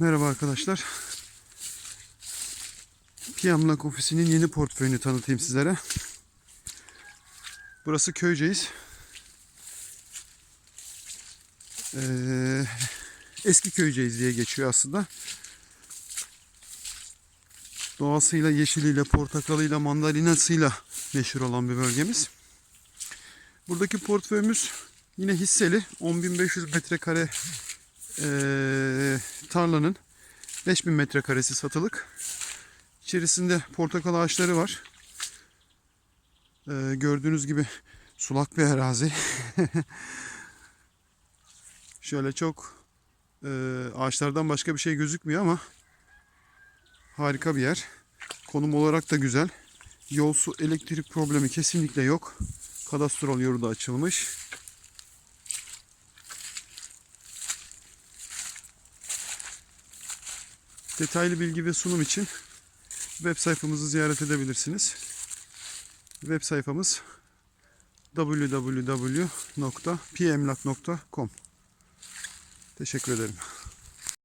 Merhaba arkadaşlar. Piyamlak ofisinin yeni portföyünü tanıtayım sizlere. Burası Köyceğiz. Ee, eski Köyceğiz diye geçiyor aslında. Doğasıyla, yeşiliyle, portakalıyla, mandalinasıyla meşhur olan bir bölgemiz. Buradaki portföyümüz yine hisseli. 10.500 metrekare eee tarlanın 5000 metrekaresi satılık. İçerisinde portakal ağaçları var. Eee, gördüğünüz gibi sulak bir arazi. Şöyle çok eee, ağaçlardan başka bir şey gözükmüyor ama harika bir yer. Konum olarak da güzel. Yol, su, elektrik problemi kesinlikle yok. Kadastral yolu da açılmış. Detaylı bilgi ve sunum için web sayfamızı ziyaret edebilirsiniz. Web sayfamız www.pmlak.com Teşekkür ederim.